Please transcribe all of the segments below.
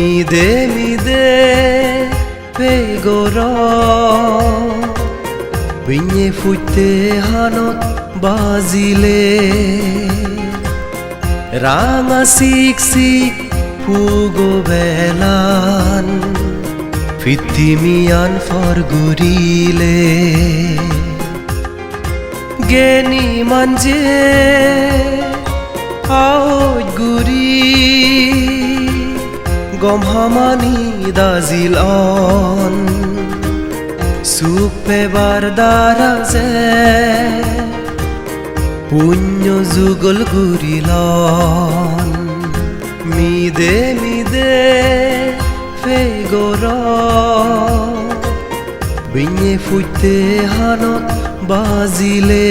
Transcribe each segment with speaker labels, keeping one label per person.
Speaker 1: মিদে মিদে পেগর বিঞে ফুটতে হানত বাজিলে। রাঙা শিক শিক ফুগো বেলান ফিতিমিয়ান ফরগুরিলে। গেনি মঞ্জে আওজ গুরি। গমহামানি দাজিল অন সুখ পেবার দ্বারা যে পুণ্য যুগল গুরিলন। মিদে মিদে ফেগর বিঞে ফুটতে হানত বাজিলে।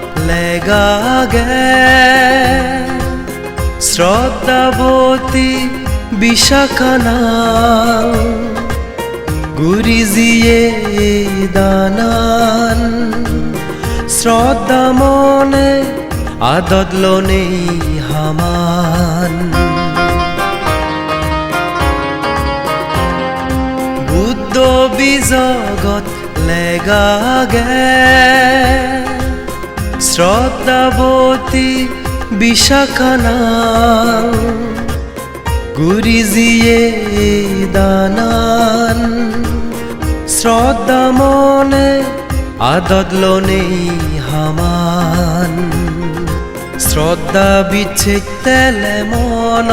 Speaker 1: বিজগত লেগাগে। শ্রদ্ধাবতী বিশাখানা গুরিজিয়ে দানান। শ্রদ্ধা মনে আদদলো নেই হামান। বুদ্ধ বিজগত লেগাগে। শ্রদ্ধাবতী বিশাখানা, গুরিজিয়ে দানান। শ্রদ্ধা মনে আদদলো নেই হামান। শ্রদ্ধা বিচ্ছেদ তেলে মন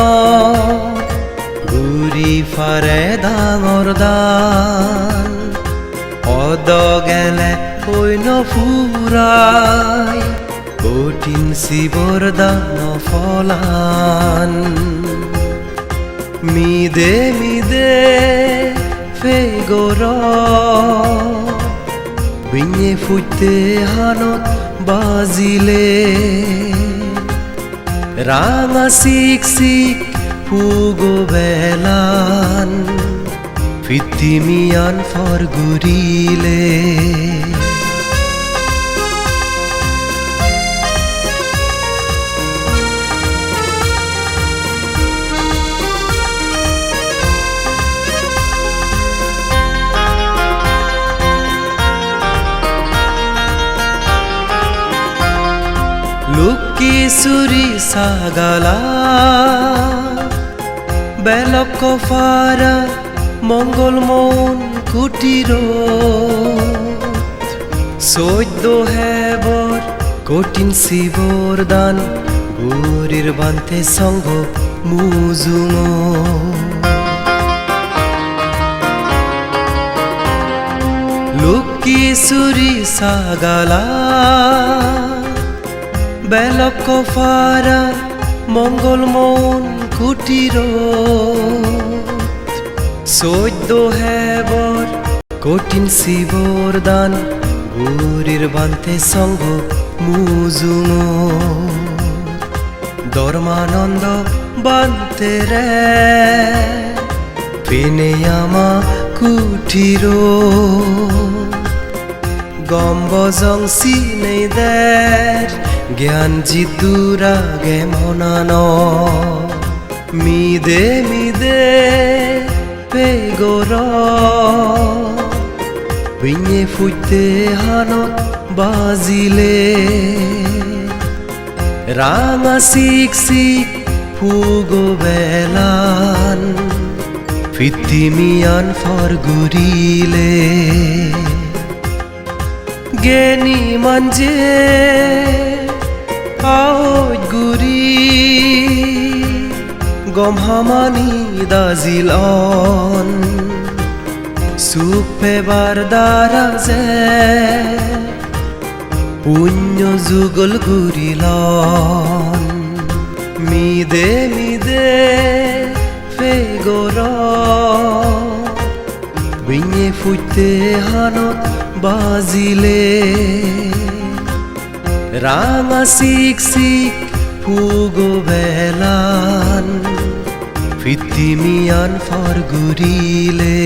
Speaker 1: ঘুরি ফারে ডাঙর দান অদ গেলে হইন ফুরাই, কঠিন শিবর দান ফলান। মিদে মিদে, ফেগর বিঞে ফুটতে হানত বাজিলে। রাঙা শিক শিক ফুগো বেলান ফিতিমিয়ান ফরগুরিলে। লুকি সুরি সাগালা? বেলক ফারা মঙ্গল মন কুটির। সৈদ্য হেবর কঠিন শিবর দান, গুরির বান্তে সঙ্গ মুজুম। লুকি সুরি সাগালা? বেলক ফারা মঙ্গল মন কুটির সৈদ্য হেবর, কঠিন শিবর দান বুড়ির বান্তে সঙ্গ মুজুম। ধর্মানন্দ বান্তে রে পেনে আমা কুঠির। গম্বজং সিনে দের জ্ঞান জিতুরাগে মনান মিদে মিদে, পেগর। বিঞে ফুটতে হানত বাজিলে। রাঙা শিক শিক ফুগো বেলান। ফিতিমিয়ান ফরগুরিলে। গেনি মঞ্জে গুরি গমহামানি দাজিল অন সুখ পেবার দ্বারা যে পুণ্য যুগল ঘুরিলন মিদে মিদে ফেগর বিঙে ফুইতে হানত বাজিলে। রাঙা শিখ শিক ফুগো বেলান ফিতিমিয়ান ফরগুরিলে